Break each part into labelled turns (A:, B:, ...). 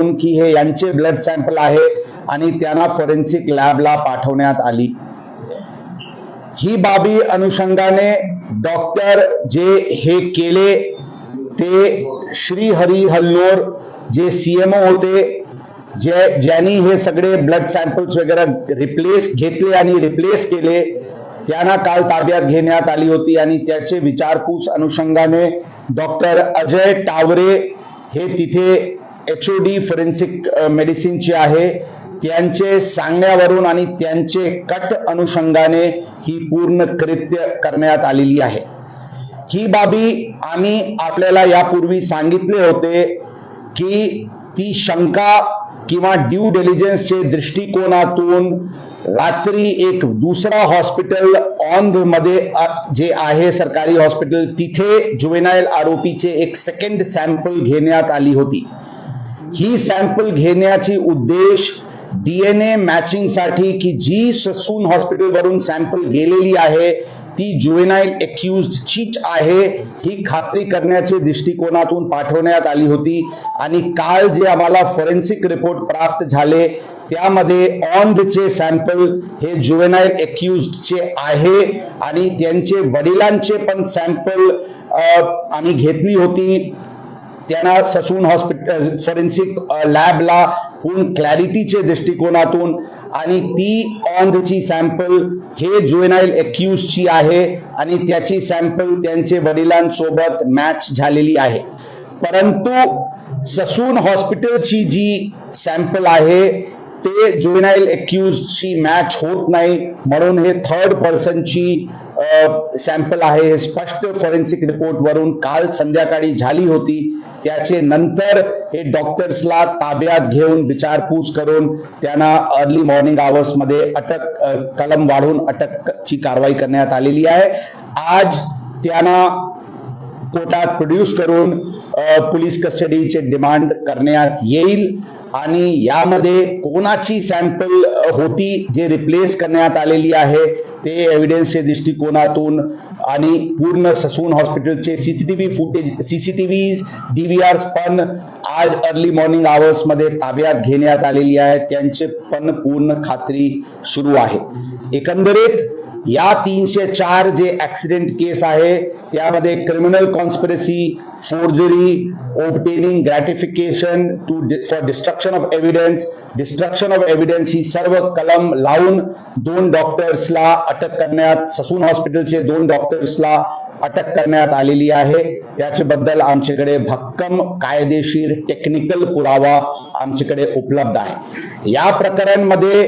A: की हे यांचे ब्लड सॅम्पल आहे आणि त्यांना फॉरेन्सिक लॅबला पाठवण्यात आली. ही बाबी अनुषंगाने डॉक्टर जे हे केले ते श्री हरी हल्लोर जे सीएमओ होते जे ज्यांनी हे सगळे ब्लड सॅम्पल्स वगैरे रिप्लेस घेतले आणि रिप्लेस केले त्यांना काल ताब्यात घेण्यात आली होती आणि त्याचे विचारपूस अनुषंगाने डॉक्टर अजय टावरे हे तिथे एच ओ डी फॉरेन्सिक मेडिसिनची आहे. त्यांचे सांगण्यावरून आणि त्यांचे कट अनुषंगाने ही पूर्ण कृत्य करण्यात आलेली आहे. ही बाबी आम्ही आपल्याला यापूर्वी सांगितले होते की ती शंका किंवा ड्यू डेलिजन्सचे दृष्टिकोनातून रात्री एक दुसरा हॉस्पिटल ऑनमध्ये जे आहे सरकारी हॉस्पिटल तिथे जुवेनाईल आरोपीचे एक सेकंड सॅम्पल घेण्यात आली होती. ही सॅम्पल घेण्याची उद्देश डीएनए मॅचिंगसाठी की जी ससून हॉस्पिटल वरून सॅम्पल गेलेली आहे ती जुवेनाईल एक्युज चीच आहे ही खात्री करण्याच्या दृष्टिकोनातून पाठवण्यात आली होती. आणि काल जे आम्हाला फॉरेन्सिक रिपोर्ट प्राप्त झाले त्यामध्ये ऑनचे सॅम्पल हे जुवेनाईल एक्युजचे आहे आणि त्यांचे वडिलांचे पण सॅम्पल आम्ही घेतली होती. त्यांना ससून हॉस्पिटल फॉरेन्सिक लॅबला होऊन क्लॅरिटीच्या दृष्टिकोनातून आणि ती ऑनची सॅम्पल हे जुएनाईल एक्युजची आहे आणि त्याची सॅम्पल त्यांचे वडिलांसोबत मॅच झालेली आहे. परंतु ससून हॉस्पिटलची जी सॅम्पल आहे ते जुएनाईल एक्युजची मॅच होत नाही. म्हणून हे थर्ड पर्सनची सॅम्पल आहे. हे स्पष्ट फॉरेन्सिक रिपोर्ट वरून काल संध्याकाळी झाली होती. त्याचे नंतर हे डॉक्टर्सला ताब्यात घेऊन विचारपूस करून त्यांना अर्ली मॉर्निंग आवर्समध्ये अटक कलम वाढवून अटकची कारवाई करण्यात आलेली आहे. आज त्यांना कोर्टात प्रोड्यूस करून पोलीस कस्टडीचे डिमांड करण्यात येईल. आणि यामध्ये कोणाची सॅम्पल होती जे रिप्लेस करण्यात आलेली आहे ते एव्हिडन्सच्या दृष्टिकोनातून आणि पूर्ण ससून हॉस्पिटलचे सीसीटीव्ही फुटेज सीसीटीव्ही डीव्हीआर पण आज अर्ली मॉर्निंग आवर्समध्ये ताब्यात घेण्यात आलेली आहे त्यांचे पण पूर्ण खात्री सुरू आहे. एकंदरीत या तीनशे चार जे ऍक्सिडेंट केस आहे त्यामध्ये criminal conspiracy forgery obtaining gratification to for destruction of evidence destruction of evidence ही सर्व कलम लावून दोन डॉक्टर्सला अटक करण्यात ससून हॉस्पिटलचे दोन डॉक्टर्सला अटक करण्यात आलेली आहे. त्याच्याबद्दल आमच्याकडे भक्कम कायदेशीर टेक्निकल पुरावा आमच्याकडे उपलब्ध आहे. या प्रकरणमध्ये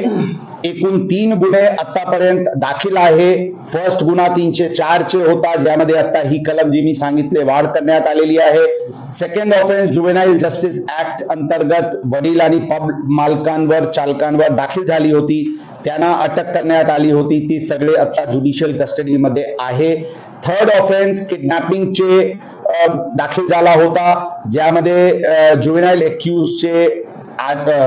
A: एकूण तीन गुन्हे आतापर्यंत दाखल आहे. फर्स्ट गुन्हा तीनशे चारचे होता ज्यामध्ये आता ही कलम जी मी सांगितले वाढ करण्यात आलेली आहे. Second offence juvenile justice act अंतर्गत वडील आणि पब मालकांवर चालकांवर दाखल झाली होती. त्यांना अटक करण्यात आली होती. ती सगळे आता ज्युडिशियल कस्टडीमध्ये आहे. थर्ड ऑफेन्स किडनॅपिंगचे दाखल झाला होता. ज्यामध्ये जुवेनाईल एक्युजचे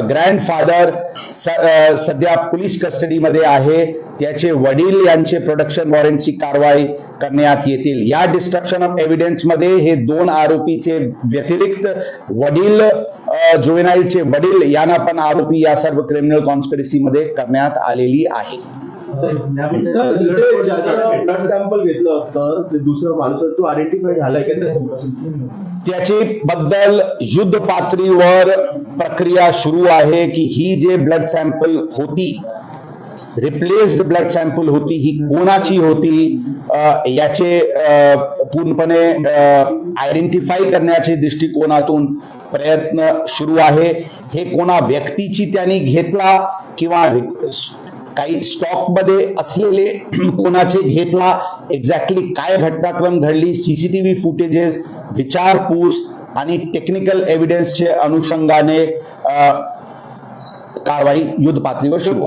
A: ग्रँडफादर uh, सध्या पोलीस कस्टडीमध्ये आहे. त्याचे वडील यांचे प्रोडक्शन वॉरंटची कारवाई करण्यात येतील. या डिस्ट्रक्शन ऑफ एव्हिडन्समध्ये हे दोन आरोपीचे व्यतिरिक्त वडील जुवेनाईलचे वडील यांना पण आरोपी या सर्व क्रिमिनल कॉन्स्पिरसी मध्ये करण्यात आलेली आहे.
B: सॅम्पल घेतलं दुसरं माणूस तो आयडेंटिफाय
A: त्याची बद्दल युद्ध पातळीवर प्रक्रिया सुरू आहे की ही जे ब्लड सॅम्पल होती रिप्लेस्ड ब्लड सॅम्पल होती ही कोणाची होती याचे पूर्णपणे आयडेंटिफाय करण्याच्या दृष्टिकोनातून प्रयत्न सुरू आहे. हे कोणा व्यक्तीची त्यांनी घेतला किंवा काही स्टॉकमध्ये असलेले कोणाचे घेतला एक्झॅक्टली काय घटनाक्रम घडली सीसीटीव्ही फुटेजेस विचारपूस आणि टेक्निकल एव्हिडन्सचे अनुषंगाने कारवाई युद्ध पातळीवर सुरू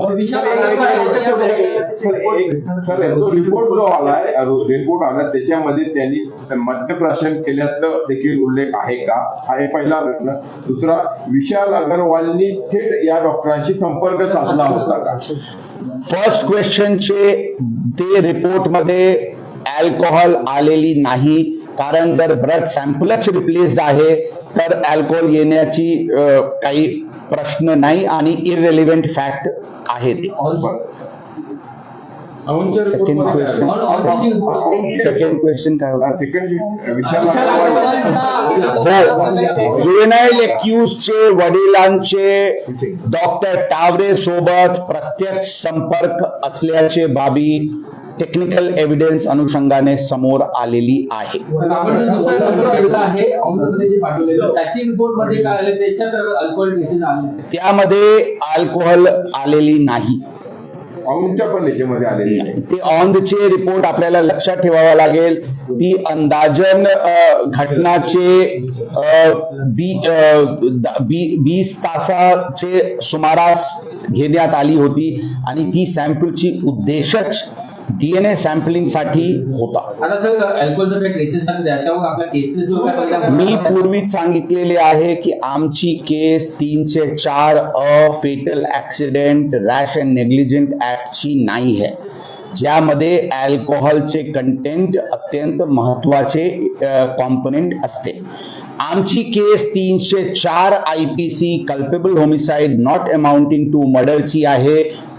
C: रिपोर्ट जो आलाय रिपोर्ट आला त्याच्यामध्ये त्यांनी मद्यप्राशन केल्याचं देखील उल्लेख आहे. का हा हे पहिला प्रश्न दुसरा विशाल अगरवालनी थेट या डॉक्टरांशी संपर्क साधला होता का
A: फर्स्ट क्वेश्चनचे ते रिपोर्टमध्ये अल्कोहोल आलेली नाही. कारण जर ब्लड सॅम्पलच रिप्लेस्ड आहे तर अल्कोहोल येण्याची काही प्रश्न नाही आणि इररेलिव्हेंट फॅक्ट आहे ते सेकंड क्वेश्चन काय होता? हो.
C: सेकंड विशाल
A: चे वडिलांचे डॉक्टर टावरे सोबत प्रत्यक्ष संपर्क असल्याचे बाबी टेक्निकल एव्हिडन्स अनुषंगाने समोर आलेली आहे.
D: आपण जो दुसरा नंबर घेतला आहे औंधमध्ये जे पाठवलेलं त्याची रिपोर्टमध्ये काय आलं? त्याच्यात अल्कोहोल केसेस आले.
A: त्यामध्ये अल्कोहोल आलेली नाही. ते ऑनचे रिपोर्ट आपल्याला लक्षात ठेवावा लागेल. ती अंदाजन घटनाचे वीस तासाचे सुमारास घेण्यात आली होती आणि ती सॅम्पलची उद्देशच डीएनए सॅम्पलिंगसाठी होता. मी पूर्वीच सांगितलेले आहे की आमची केस तीनशे चार A fatal accident rash and negligent ऍक्टची नाही आहे. ज्यामध्ये अल्कोहोलचे कंटेंट अत्यंत महत्त्वाचे कॉम्पोनेंट असते. आमची केस तीनशे चार I P C culpable homicide not amounting to मर्डरची आहे.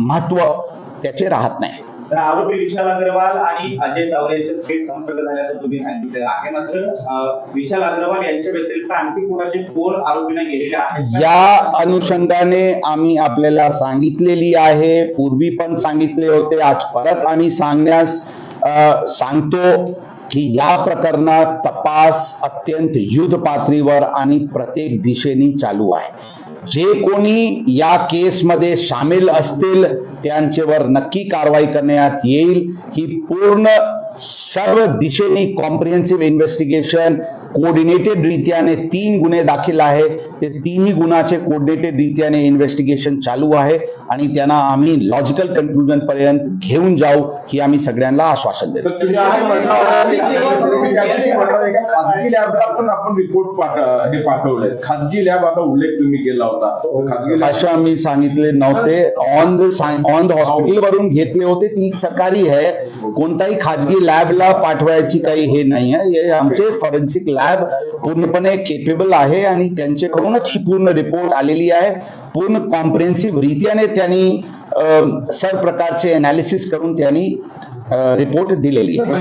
A: महत्त्व त्याचे राहत नाही.
E: आरोपी विशाल अग्रवाल आणि अजय तावरे यांच्यात थेट संपर्क झाल्याचं तुम्ही सांगितलेलं आहे. मात्र विशाल अग्रवाल यांच्या व्यतिरिक्त आणखी कोणाचे फोन आरोपींना गेलेले आहेत?
A: या अनुषंगाने आम्ही आपल्याला सांगितलेली आहे. पूर्वी पण सांगितले होते. आज परत आम्ही सांगण्यास अ, सांगतो की या प्रकरणात तपास अत्यंत युद्ध पातळीवर आणि प्रत्येक दिशेने चालू आहे. जे कोणी या केसमध्ये सामील असतील त्यांच्यावर नक्की कारवाई करण्यात येईल. ही पूर्ण सर्व दिशेने कॉम्प्रिहेन्सिव्ह इन्व्हेस्टिगेशन कोऑर्डिनेटेड रीत्याने तीन गुन्हे दाखल आहे ते तिन्ही गुन्हाचे कोऑर्डिनेटेड रीत्याने इन्व्हेस्टिगेशन चालू आहे आणि त्यांना आम्ही लॉजिकल कन्क्लुजन पर्यंत घेऊन जाऊ ही आम्ही सगळ्यांना आश्वासन देतो.
C: आपण रिपोर्ट हे पाठवले खाजगी लॅब आता उल्लेख तुम्ही केला होता.
A: असं आम्ही सांगितले नव्हते. On the on the hospital वरून घेतले होते. ती सरकारी आहे. कोणताही खाजगी लॅबला पाठवायची काही हे नाही आहे हे आमचे फॉरेन्सिक लॅब पूर्णपणे केपेबल आहे आणि त्यांच्याकडूनच ही पूर्ण रिपोर्ट आलेली आहे. पूर्ण कॉम्प्रिहेन्सिव्ह रीतीने त्यांनी सर्व प्रकारचे अनालिसिस करून त्यांनी रिपोर्ट दिलेली आहे.